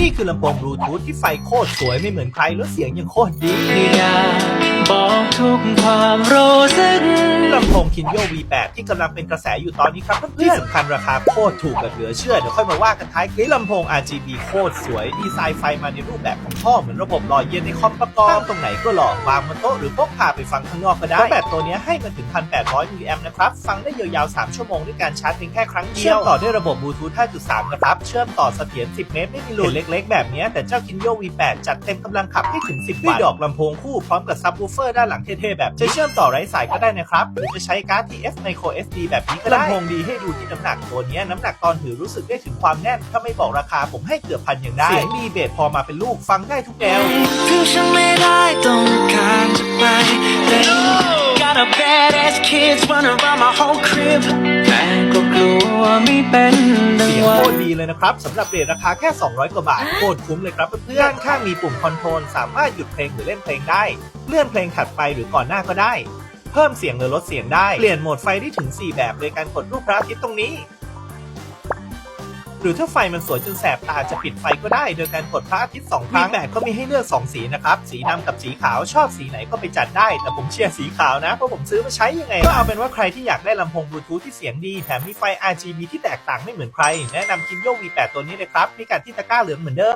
นี่คือลำโพงบลูทูธที่ไฟโคตรสวยไม่เหมือนใครแล้วเสียงยังโคตรดีอย บอกทุกความรู้สึกลำโพงคินโย V8 ที่กำลังเป็นกระแสอยู่ตอนนี้ครับเพื่อนๆที่สำคัญราคาโคตรถูกแบบเหลือเชื่อ เดี๋ยวค่อยมาว่ากันท้ายคลิปลำโพง RGB โคตรสวย ดีไซน์ไฟมาในรูปแบบของท่อเหมือนระบบหล่อเย็นในคอมประกอบตั้งตรงไหนก็หล่อวางบนโต๊ะหรือพกพาไปฟังข้างนอกก็ได้เพราะแบตตัวเนี้ยให้มันถึง 1,800มิลลิแอมป์นะครับ ฟังได้ยาวๆ 3 ชั่วโมงด้วยการชาร์จเพียงแค่ครั้งเดียว เชื่อมต่อด้วยระบบบลูทูธ 5.3 นะครับ เชื่อมต่อเสถียร 10 เมตรไม่มีหลุดเล็ก ๆ แบบเนี้ยแต่เจ้าคินโย V8 จัดเต็มกำลังขับให้ถึง 10 วัตต์ด้วยดอกลำโพงคู่พร้อมกับซับวูเฟอร์ด้านหลังเท่ๆแบบจะเชื่อมต่อไร้สายก็ได้นะครับ หรือจะใช้การ์ด TF Micro SD แบบนี้ก็ได้ลำโพงดีให้ดูที่น้ำหนักตัวเนี้ยน้ำหนักตอนถือรู้สึกได้ถึงความแน่น ถ้าไม่บอกราคาผมให้เกือบพันยังได้ เสียงดีเบสพอมาเป็นลูกฟังได้ทุกแนวถึงฉันไม่ได้ต้องการจะไปแต่ Got a badass kids run around my whole crib แต่ก็กลัวไม่เป็น โคตรดีเลยนะครับสำหรับเรทราคาแค่ 200 กว่าบาท โคตรคุ้มเลยครับเพื่อนๆด้านข้างมีปุ่มคอนโทรลสามารถหยุดเพลงหรือเล่นเพลงได้ เลื่อนเพลงถัดไปหรือก่อนหน้าก็ได้ เพิ่มเสียงหรือลดเสียงได้ เปลี่ยนโหมดไฟได้ถึง 4 แบบโดยการกดรูปพระอาทิตย์ตรงนี้ หรือถ้าไฟมันสวยจนแสบตาจะปิดไฟก็ได้ โดยการกดพระอาทิตย์สองครั้งแบบก็มีให้เลือก 2 สีนะครับ สีดำกับสีขาวชอบสีไหนก็ไปจัดได้ แต่ผมเชียร์สีขาวนะ เพราะผมซื้อมาใช้ยังไง ก็เอาเป็นว่าใครที่อยากได้ลำโพงบลูทูธที่เสียงดี แถมมีไฟ RGB ที่แตกต่างไม่เหมือนใคร แนะนำ Kinyo V8 ตัวนี้เลยครับพิกัดที่ตะกร้าเหลืองเหมือนเดิม